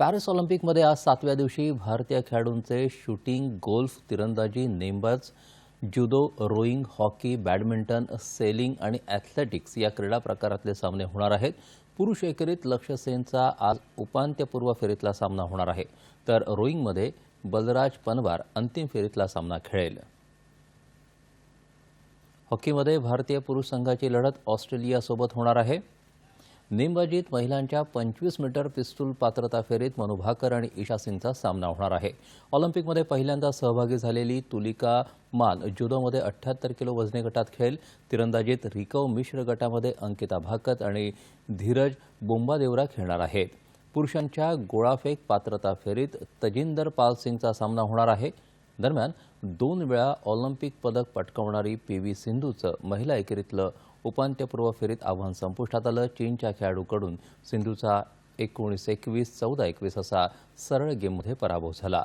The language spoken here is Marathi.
पॅरिस ऑलिम्पिकमध्ये आज सातव्या दिवशी भारतीय खेळाडूंचे शूटिंग गोल्फ तिरंदाजी नेमबाज judo rowing hockey badminton sailing आणि ॲथलेटिक्स या क्रीडा प्रकारातले सामने होणार आहेत. पुरुष एकेरीत लक्ष्य सेनचा आज उपांत्यपूर्व फेरीतला सामना होणार आहे. तर रोईंगमध्ये बलराज पनवार अंतिम फेरीतला सामना खेळेल. हॉकीमध्ये भारतीय पुरुष संघाची लढत ऑस्ट्रेलियासोबत होणार आहे. नेमबाजीत महिलांच्या पंचवीस मीटर पिस्तूल पात्रता फेरीत मनु भाकर आणि ईशा सिंगचा सामना होणार आहे. ऑलिम्पिकमध्ये पहिल्यांदा सहभागी झालेली तुलिका मान जुदोमध्ये अठ्ठ्याहत्तर किलो वजनी गटात खेळेल. तिरंदाजीत रिकव मिश्र गटामध्ये अंकिता भाकत आणि धीरज बोंबादेवरा खेळणार आहेत. पुरुषांच्या गोळाफेक पात्रता फेरीत तजिंदर पाल सिंगचा सामना होणार आहे. दरम्यान दोन वेळा ऑलिम्पिक पदक पटकावणारी पी व्ही सिंधूचं महिला एकेरीतलं उपांत्यपूर्व फेरीत आव्हान संपुष्टात आलं. चीनच्या खेळाडूकडून सिंधूचा एकोणीस एकवीस चौदा एकवीस असा सरळ गेममध्ये पराभव झाला.